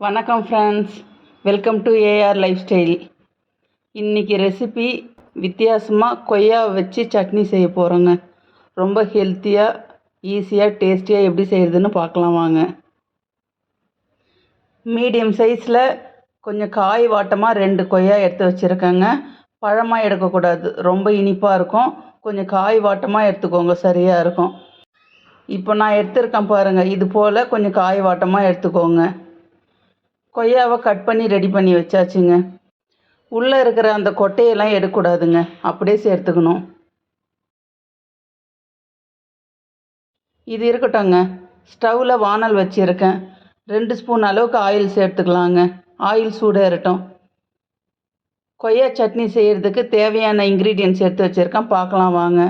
வணக்கம் friends welcome to AR life style இன்றைக்கி recipe வித்தியாசமாக கொய்யா வச்சு சட்னி செய்ய போகிறோங்க ரொம்ப ஹெல்த்தியாக ஈஸியாக டேஸ்டியாக எப்படி செய்கிறதுன்னு பார்க்கலாம் வாங்க. மீடியம் சைஸில் கொஞ்சம் காய் வாட்டமாக ரெண்டு கொய்யா எடுத்து வச்சுருக்கேங்க. பழமாக எடுக்கக்கூடாது. ரொம்ப இனிப்பாக இருக்கும். கொஞ்சம் காய் வாட்டமாக எடுத்துக்கோங்க. சரியாக இருக்கும். இப்போ நான் எடுத்திருக்கேன் பாருங்கள் இது போல் கொஞ்சம் காய் வாட்டமாக எடுத்துக்கோங்க. கொய்யாவை கட் பண்ணி ரெடி பண்ணி வச்சாச்சுங்க. உள்ளே இருக்கிற அந்த கொட்டையெல்லாம் எடுக்கக்கூடாதுங்க. அப்படியே சேர்த்துக்கணும். இது இருக்கட்டும்ங்க. ஸ்டவ்வில் வானல் வச்சுருக்கேன். ரெண்டு ஸ்பூன் அளவுக்கு ஆயில் சேர்த்துக்கலாங்க. ஆயில் சூடேறட்டும் கொய்யா சட்னி செய்கிறதுக்கு தேவையான இன்க்ரீடியன்ட்ஸ் எடுத்து வச்சுருக்கேன். பார்க்கலாம் வாங்க.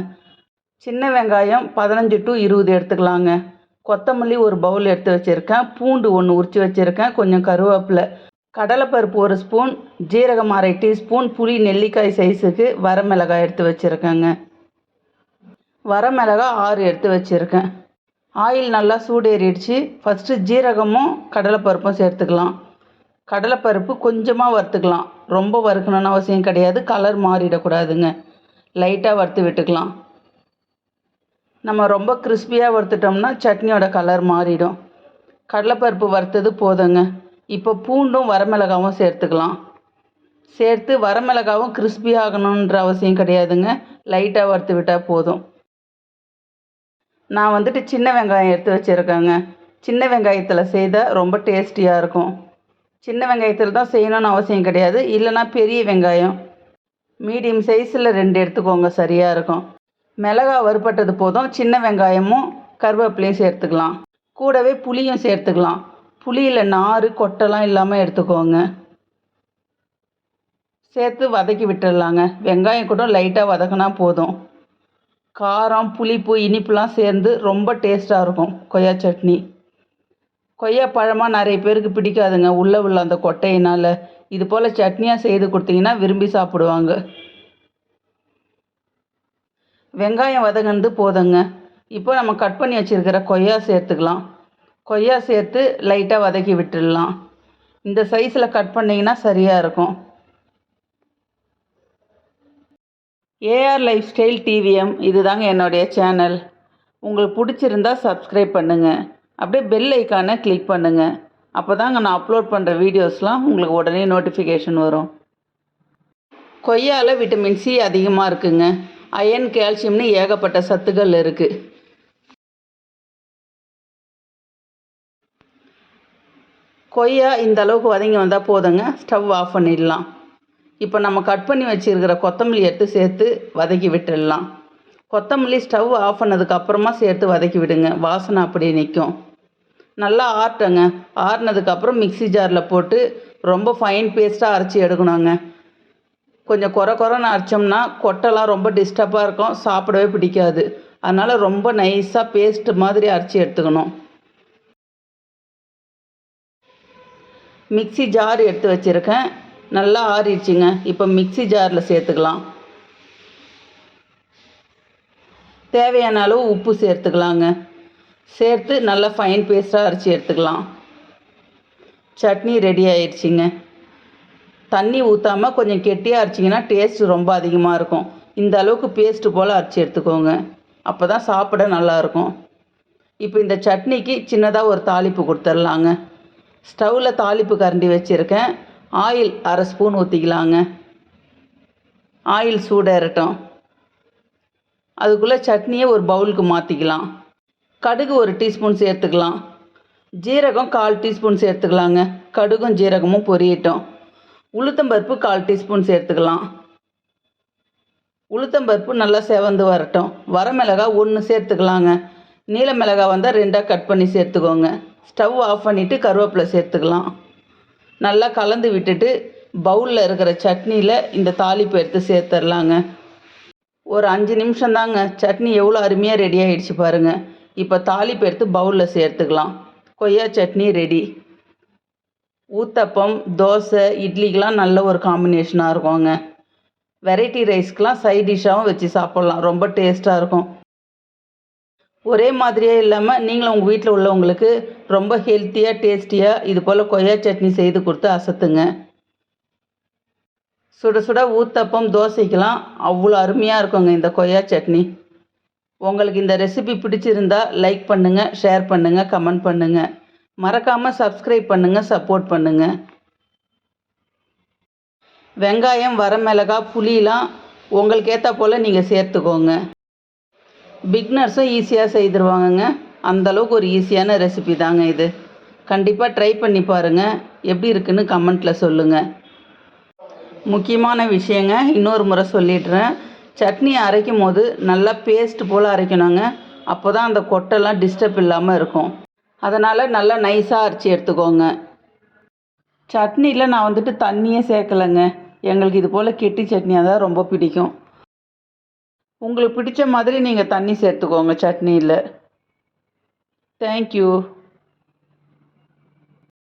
சின்ன வெங்காயம் பதினஞ்சு டு இருபது எடுத்துக்கலாங்க. கொத்தமல்லி ஒரு பவுல் எடுத்து வச்சுருக்கேன். பூண்டு ஒன்று உரித்து வச்சுருக்கேன். கொஞ்சம் கருவேப்பிலை கடலைப்பருப்பு ஒரு ஸ்பூன் ஜீரகம் அரை டீஸ்பூன் புளி நெல்லிக்காய் சைஸுக்கு வரமிளகாய் எடுத்து வச்சுருக்கேங்க. வரமிளகாய் ஆறு எடுத்து வச்சுருக்கேன். ஆயில் நல்லா சூடேறிடுச்சு. ஃபஸ்ட்டு ஜீரகமும் கடலைப்பருப்பும் சேர்த்துக்கலாம். கடலைப்பருப்பு கொஞ்சமாக வறுத்துக்கலாம். ரொம்ப வறுக்கணும்னு அவசியம் கிடையாது. கலர் மாறிடக்கூடாதுங்க. லைட்டாக வறுத்து விட்டுக்கலாம். நம்ம ரொம்ப கிறிஸ்பியாக வறுத்துட்டோம்னா சட்னியோட கலர் மாறிடும். கடலைப்பருப்பு வறுத்தது போதுங்க. இப்போ பூண்டும் வரமிளகாவும் சேர்த்துக்கலாம். சேர்த்து வரமிளகாவும் கிறிஸ்பி ஆகணுன்ற அவசியம் கிடையாதுங்க. லைட்டாக வறுத்து விட்டால் போதும். நான் வந்துட்டு சின்ன வெங்காயம் எடுத்து வச்சுருக்கேங்க. சின்ன வெங்காயத்தில் செய்தால் ரொம்ப டேஸ்டியாக இருக்கும். சின்ன வெங்காயத்தில் தான் செய்யணும்னு அவசியம் கிடையாது. இல்லைன்னா பெரிய வெங்காயம். மீடியம் சைஸில் ரெண்டு எடுத்துக்கோங்க. சரியாக இருக்கும். மிளகா வறுபட்டது போதும் சின்ன வெங்காயமும் கருவேப்பிலையும் சேர்த்துக்கலாம். கூடவே புளியும் சேர்த்துக்கலாம். புளியில் நார் கொட்டைலாம் இல்லாமல் எடுத்துக்கோங்க. சேர்த்து வதக்கி விட்டுடலாங்க. வெங்காயம் கூட லைட்டாக வதக்கினா போதும். காரம் புளிப்பு இனிப்புலாம் சேர்ந்து ரொம்ப டேஸ்ட்டாக இருக்கும் கொய்யா சட்னி. கொய்யா பழமாக நிறைய பேருக்கு பிடிக்காதுங்க. உள்ளே உள்ள அந்த கொட்டையினால். இது போல் சட்னியாக செய்து கொடுத்தீங்கன்னா விரும்பி சாப்பிடுவாங்க. வெங்காயம் வதங்கினது போதுங்க. இப்போ நம்ம கட் பண்ணி வச்சுருக்கிற கொய்யா சேர்த்துக்கலாம். கொய்யா சேர்த்து லைட்டாக வதக்கி விட்டுடலாம். இந்த சைஸில் கட் பண்ணிங்கன்னா சரியாக இருக்கும். ஏஆர் லைஃப் ஸ்டைல் டிவிஎம் இதுதாங்க என்னுடைய சேனல் உங்களுக்கு பிடிச்சிருந்தா சப்ஸ்கிரைப் பண்ணுங்கள் அப்படியே பெல் ஐக்கானை கிளிக் பண்ணுங்கள் அப்போ தாங்க நான் அப்லோட் பண்ணுற வீடியோஸ்லாம் உங்களுக்கு உடனே நோட்டிஃபிகேஷன் வரும். கொய்யாவில் விட்டமின் சி அதிகமாக இருக்குங்க. அயன் கால்சியம்னு ஏகப்பட்ட சத்துக்கள் இருக்குது கொய்யா இந்த அளவுக்கு வதங்கி வந்தால் போதுங்க. ஸ்டவ் ஆஃப் பண்ணிடலாம். இப்போ நம்ம கட் பண்ணி வச்சுருக்கிற கொத்தமல்லி எடுத்து சேர்த்து வதக்கி விட்டுடலாம். கொத்தமல்லி ஸ்டவ் ஆஃப் பண்ணதுக்கு அப்புறமா சேர்த்து வதக்கி விடுங்க. வாசனை அப்படி நிற்கும் நல்லா ஆட்டங்க ஆறுனதுக்கப்புறம் மிக்ஸி ஜாரில் போட்டு ரொம்ப ஃபைன் பேஸ்ட்டாக அரைச்சி எடுக்கணுங்க. கொஞ்சம் குறை குறைன்னு அரைச்சோம்னா கொட்டைலாம் ரொம்ப டிஸ்டர்பாக இருக்கும். சாப்பிடவே பிடிக்காது. அதனால் ரொம்ப நைஸாக பேஸ்ட் மாதிரி அரைச்சி எடுத்துக்கணும். மிக்ஸி ஜார் எடுத்து வச்சுருக்கேன். நல்லா ஆறிடுச்சுங்க. இப்போ மிக்ஸி ஜாரில் சேர்த்துக்கலாம். தேவையான அளவு உப்பு சேர்த்துக்கலாங்க. சேர்த்து நல்லா ஃபைன் பேஸ்ட்டாக அரைச்சி எடுத்துக்கலாம். சட்னி ரெடி ஆயிடுச்சிங்க. தண்ணி ஊற்றாமல் கொஞ்சம் கெட்டியாக அரைச்சிங்கன்னா டேஸ்ட் ரொம்ப அதிகமாக இருக்கும். இந்த அளவுக்கு பேஸ்ட்டு போல் அரைச்சி எடுத்துக்கோங்க. அப்போ தான் சாப்பிட நல்லாயிருக்கும் இப்போ இந்த சட்னிக்கு சின்னதாக ஒரு தாளிப்பு கொடுத்துர்லாங்க ஸ்டவ்வில் தாளிப்பு கரண்டி வச்சுருக்கேன். ஆயில் அரை ஸ்பூன் ஊற்றிக்கலாங்க ஆயில் சூடேறட்டும் அதுக்குள்ளே சட்னியை ஒரு பவுலுக்கு மாற்றிக்கலாம் கடுகு ஒரு டீஸ்பூன் சேர்த்துக்கலாம். ஜீரகம் கால் டீஸ்பூன் சேர்த்துக்கலாங்க. கடுகும் ஜீரகமும் பொரியட்டும். உளுத்தம்பருப்பு கால் டீஸ்பூன் சேர்த்துக்கலாம். உளுத்தம்பருப்பு நல்லா செவந்து வரட்டும். வரமிளகாய் ஒன்று சேர்த்துக்கலாங்க. நீல மிளகாய் வந்தால் ரெண்டாக கட் பண்ணி சேர்த்துக்கோங்க. ஸ்டவ் ஆஃப் பண்ணிவிட்டு கருவேப்பிலை சேர்த்துக்கலாம். நல்லா கலந்து விட்டுட்டு பவுலில் இருக்கிற சட்னியில் இந்த தாளிப்பு எடுத்து சேர்த்துடலாங்க ஒரு அஞ்சு நிமிஷம் தாங்க. சட்னி எவ்வளோ அருமையாக ரெடி ஆகிடுச்சு பாருங்கள் இப்போ தாளிப்பு எடுத்து பவுலில் சேர்த்துக்கலாம். கொய்யா சட்னி ரெடி ஊத்தப்பம் தோசை இட்லிக்கெலாம் நல்ல ஒரு காம்பினேஷனாக இருக்குங்க வெரைட்டி ரைஸ்க்கெலாம் சைட் டிஷ்ஷாகவும் வச்சு சாப்பிட்லாம். ரொம்ப டேஸ்ட்டாக இருக்கும். ஒரே மாதிரியே இல்லாமல் நீங்களும் உங்கள் வீட்டில் உள்ளவங்களுக்கு ரொம்ப ஹெல்த்தியாக டேஸ்டியாக இது போல் கொய்யா சட்னி செய்து கொடுத்து அசத்துங்க. சுட சுட ஊத்தப்பம் தோசைக்கெலாம் அவ்வளோ அருமையாக இருக்குங்க இந்த கொய்யா சட்னி. உங்களுக்கு இந்த ரெசிபி பிடிச்சிருந்தா லைக் பண்ணுங்கள் ஷேர் பண்ணுங்கள் கமெண்ட் பண்ணுங்கள் மறக்காமல் சப்ஸ்கிரைப் பண்ணுங்கள் சப்போர்ட் பண்ணுங்கள் வெங்காயம் வரமிளகா புளியெலாம் உங்களுக்கு ஏற்ற போல் நீங்கள் சேர்த்துக்கோங்க. பிக்னர்ஸும் ஈஸியாக செய்திருவாங்கங்க. அந்தளவுக்கு ஒரு ஈஸியான ரெசிபி தாங்க இது. கண்டிப்பாக ட்ரை பண்ணி பாருங்கள் எப்படி இருக்குன்னு கமெண்ட்டில் சொல்லுங்கள் முக்கியமான விஷயங்க இன்னொரு முறை சொல்லிடுறேன். சட்னி அரைக்கும் போது நல்லா பேஸ்ட் போல் அரைக்கணுங்க. அப்போ தான் அந்த கொட்டெல்லாம் டிஸ்டர்ப் இல்லாமல் இருக்கும். அதனால் நல்லா நைஸாக அரைச்சி எடுத்துக்கோங்க. சட்னியில் நான் வந்துட்டு தண்ணியே சேர்க்கலைங்க. எங்களுக்கு இது போல் கெட்டி சட்னியாக தான் ரொம்ப பிடிக்கும். உங்களுக்கு பிடிச்ச மாதிரி நீங்கள் தண்ணி சேர்த்துக்கோங்க சட்னியில். தேங்க்யூ